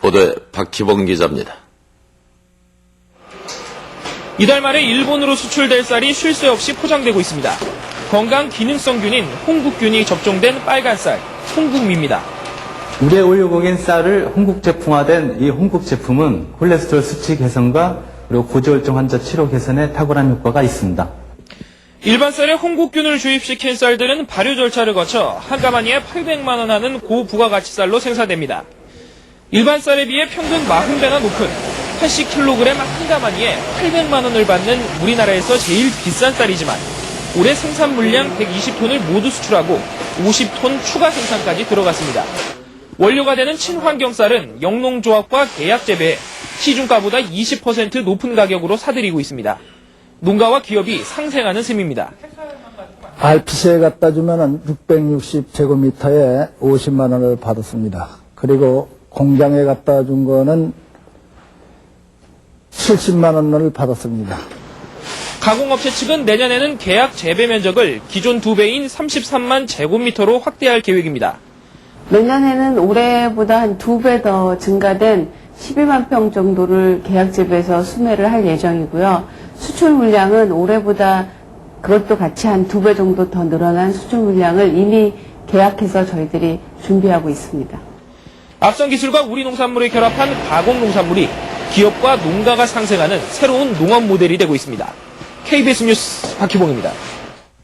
보도에 박희봉 기자입니다. 이달 말에 일본으로 수출될 쌀이 쉴 새 없이 포장되고 있습니다. 건강 기능성균인 홍국균이 접종된 빨간 쌀, 홍국미입니다. 우리의 올리고겐 쌀을 홍국 제품화된 이 홍국 제품은 콜레스테롤 수치 개선과 그리고 고지혈증 환자 치료 개선에 탁월한 효과가 있습니다. 일반 쌀에 홍국균을 주입시킨 쌀들은 발효 절차를 거쳐 한 가마니에 800만 원 하는 고부가가치 쌀로 생산됩니다. 일반 쌀에 비해 평균 40배나 높은 80kg 한 가마니에 800만 원을 받는 우리나라에서 제일 비싼 쌀이지만 올해 생산 물량 120톤을 모두 수출하고 50톤 추가 생산까지 들어갔습니다. 원료가 되는 친환경 쌀은 영농조합과 계약 재배해 시중가보다 20% 높은 가격으로 사들이고 있습니다. 농가와 기업이 상생하는 셈입니다. 알프스에 갖다 주면은 660제곱미터에 50만 원을 받았습니다. 그리고 공장에 갖다 준 거는 70만 원을 받았습니다. 가공업체 측은 내년에는 계약 재배 면적을 기존 두 배인 33만 제곱미터로 확대할 계획입니다. 내년에는 올해보다 한 두 배 더 증가된 12만 평 정도를 계약 재배에서 수매를 할 예정이고요. 수출 물량은 올해보다 그것도 같이 한 두 배 정도 더 늘어난 수출 물량을 이미 계약해서 저희들이 준비하고 있습니다. 앞선 기술과 우리 농산물을 결합한 가공 농산물이 기업과 농가가 상생하는 새로운 농업 모델이 되고 있습니다. KBS 뉴스 박희봉입니다.